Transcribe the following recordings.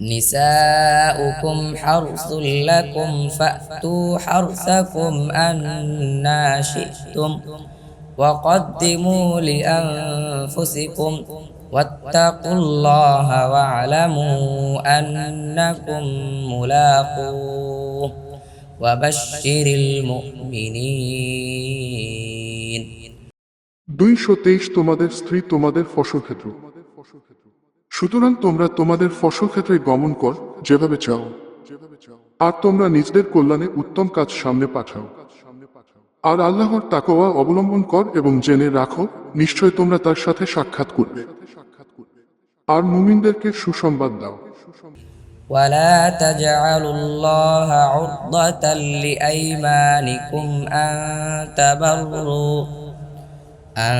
نساؤكم حرث لكم فأتوا حرثكم أنا شئتم وقدموا لأنفسكم واتقوا الله واعلموا أنكم ملاقوه وبشر المؤمنين দুইশো তেইশ তোমাদের স্ত্রী তোমাদের ফসলক্ষেত্র সুতরাং তোমরা তোমাদের ফসলক্ষেত্রে গমন কর যেভাবে চাও আর তোমরা নিজেদের কল্যাণে উত্তম কাজ সামনে পাঠাও আর আল্লাহর তাকওয়া অবলম্বন কর এবং জেনে রাখো নিশ্চয় তোমরা তার সাথে সাক্ষাৎ করবে আর মুমিনদেরকে সুসংবাদ দাও ولا تجعلوا الله عرضة لأيمانكم أن تبروا أن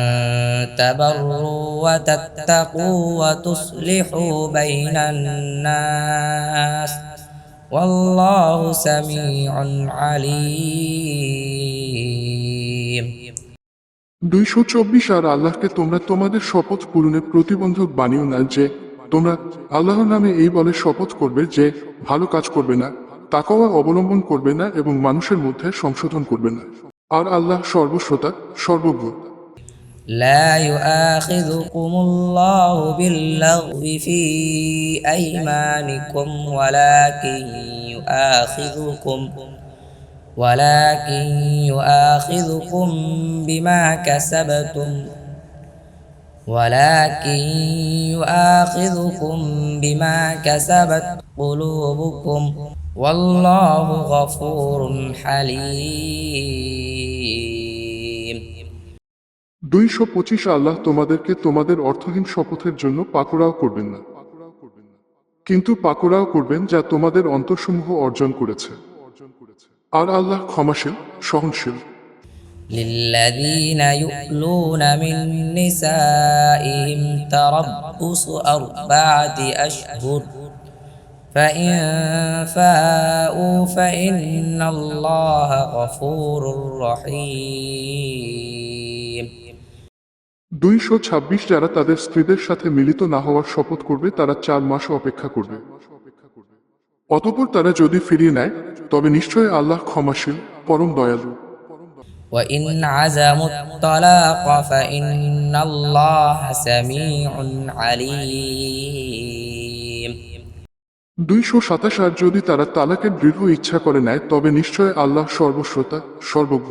تبروا وتتقوا وتصلحوا بين الناس والله سميع عليم দুইশো চব্বিশ আর আল্লাহকে তোমরা তোমাদের শপথ পূরণে প্রতিবন্ধক বানিও না যে তোমরা আল্লাহর নামে এই বলে শপথ করবে যে ভালো কাজ করবে না তাকওয়া অবলম্বন করবে না এবং মানুষের মধ্যে সংশোধন করবে না আর আল্লাহ সর্বশ্রোতা সর্বজ্ঞ لا يؤاخذكم الله باللغو في أيمانكم ولكن يؤاخذكم ولكن يؤاخذكم بما كسبتم ولكن يؤاخذكم بما كسبت قلوبكم. والله غفور حليم. দুইশো পঁচিশ আল্লাহ তোমাদেরকে তোমাদের অর্থহীন শপথের জন্য পাকড়াও করবেন না কিন্তু পাকড়াও করবেন যা তোমাদের অন্তরসমূহ অর্জন করেছে আর আল্লাহ ক্ষমাশীল সহনশীল للذين يؤلون من نسائهم تربص أربعة أشهر فإن فاءوا فإن الله غفور رحيم দুইশো ছাব্বিশ যারা তাদের স্ত্রীদের সাথে মিলিত না হওয়ার শপথ করবে তারা চার মাস অপেক্ষা করবে অতপর তারা যদি ফিরিয়ে নেয় তবে নিশ্চয় আল্লাহ ক্ষমাশীল পরম দয়ালু وإن عزموا الطلاق فإن الله سميع عليم দুইশো সাতাশ আর যদি তারা তালাকের দৃঢ় ইচ্ছা করে নেয় তবে নিশ্চয় আল্লাহ সর্বশ্রোতা সর্বজ্ঞ